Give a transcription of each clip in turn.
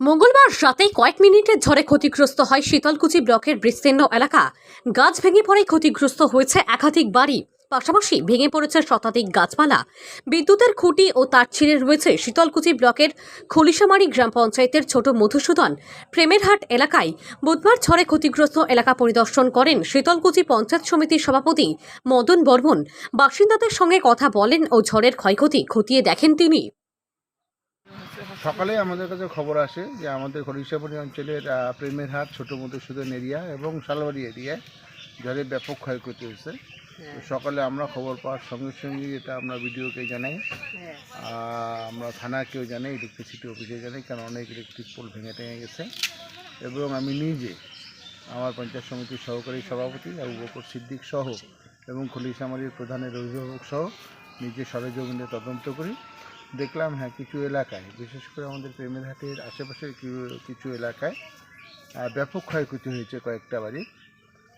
মঙ্গলবার রাতে কয়েক মিনিটের ঝড়ে ক্ষতিগ্রস্ত হয় শীতলকুচি ব্লকের বিস্তীর্ণ এলাকা। গাছ ভেঙে পড়ে ক্ষতিগ্রস্ত হয়েছে একাধিক বাড়ি। পাশাপাশি ভেঙে পড়েছে শতাধিক গাছপালা। বিদ্যুতের খুঁটি ও তার ছিঁড়ে রয়েছে শীতলকুচি ব্লকের খলিশামারি গ্রাম পঞ্চায়েতের ছোট মধুসূদন। প্রেমেরহাট এলাকায় বুধবার ঝড়ে ক্ষতিগ্রস্ত এলাকা পরিদর্শন করেন শীতলকুচি পঞ্চায়েত সমিতির সভাপতি মদন বর্মন। বাসিন্দাদের সঙ্গে কথা বলেন ও ঝড়ের ক্ষয়ক্ষতি খতিয়ে দেখেন তিনি। সকালে আমাদের কাছে খবর আসে যে আমাদের হরিষাপুরি অঞ্চলের প্রেমের হাট ছোটো মধুসূদন এরিয়া এবং শালবাড়ি এরিয়ায় ঝড়ে ব্যাপক ক্ষয়ক্ষতি হয়েছে। তো সকালে আমরা খবর পাওয়ার সঙ্গে সঙ্গে এটা আমরা ভিডিওকে জানাই। আহ, আমরা থানাকেও জানাই ইলেকট্রিসিটি অফিসে জানাই কারণ অনেক ইলেকট্রিক পোল ভেঙে টেঙে গেছে। এবং আমি নিজে আমার পঞ্চায়েত সমিতির সহকারী সভাপতি আবু বকর সিদ্দিক সহ এবং খলিশামারির প্রধানের অভিভাবক সহ নিজে সরেজমিনে তদন্ত করি। দেখলাম হ্যাঁ কিছু এলাকায় বিশেষ করে আমাদের প্রেমেরহাটের আশেপাশের কিছু- এলাকায় ব্যাপক ক্ষয়ক্ষতি হয়েছে কয়েকটা বাড়ি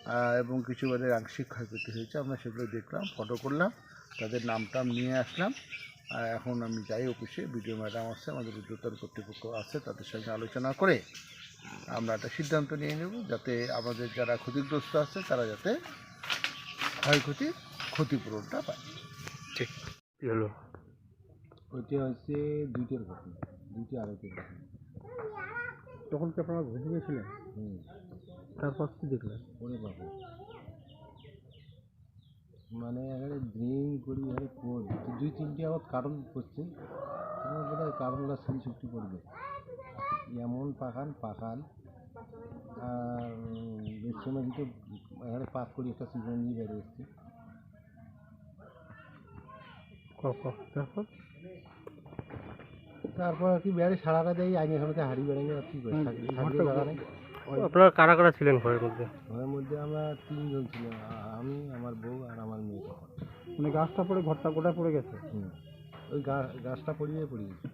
আহ, এবং কিছু বাড়ির আংশিক ক্ষয়ক্ষতি হয়েছে। আমরা সেগুলো দেখলাম ফটো করলাম তাদের নাম টাম নিয়ে আসলাম। আর এখন আমি যাই অফিসে বিডিও ম্যাডাম আছে আমাদের উদ্যোতন কর্তৃপক্ষ আছে তাদের সঙ্গে আলোচনা করে আমরা একটা সিদ্ধান্ত নিয়ে নেব যাতে আমাদের যারা ক্ষতিগ্রস্ত আছে তারা যাতে ক্ষয়ক্ষতির ক্ষতিপূরণটা পায়। কি হলো। ওইটা হচ্ছে দুইটার ঘটনা দুইটা আড়াইটের ঘটনা। তখন কি আপনারা ঘুরে গিয়েছিলেন হুম। তারপর কি দেখলেন? ওরে বাবা মানে এখানে ড্রিং করি আরে কোন? দুই তিনটে আমার কারণ করছে। তোমার বোধ হয় কারণটা শুনি চুক্তি করবে এমন পাখান পাখান। আর সময় কিন্তু এখানে পাক করি একটা সিজন নিয়ে বেরিয়ে এসছে। তারপর? তারপর আর কি বেড়ে সারাটা দেয় আইনি এখানে হাড়ি বেড়াই আর কি জায়গা নেই আপনারা কারা কারা ছিলেন ঘরের মধ্যে? ঘরের মধ্যে আমরা তিনজন ছিলাম আমি আমার বউ আর আমার মেয়ে মানে গাছটা পড়ে ঘরটা গোটা পড়ে গেছে? ওই গাছটা পড়িয়ে পড়িয়েছে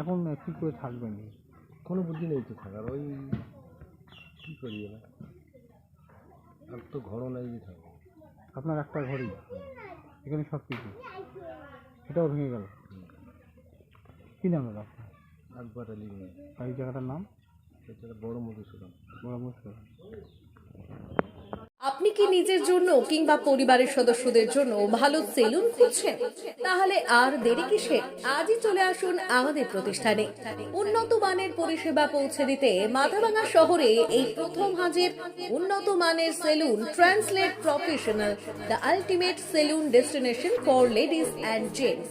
এখন কি করে থাকবেন? কোনো বুদ্ধি নেই তো থাকার ওই কী করি এবার? আর তো ঘরও নেই যে থাকব। আপনার একটা ঘরই? এখানে সব কিছু এটাও ভেঙে গেল? কি নাম দাদা এলি নেই আর এই জায়গাটার নাম? সেটা বড় মধুসূদন। বড় মুশকিল আপনি কি নিজের জন্য কিংবা পরিবারের সদস্যদের জন্য ভালো সেলুন খুঁজছেন? তাহলে আর দেরি কিসে আজই চলে আসুন আমাদের প্রতিষ্ঠানে। উন্নত মানের পরিষেবা পৌঁছে দিতে মাথাভাঙা শহরে এই প্রথম হাজির উন্নত মানের salon translate professional the ultimate salon destination for ladies and gents.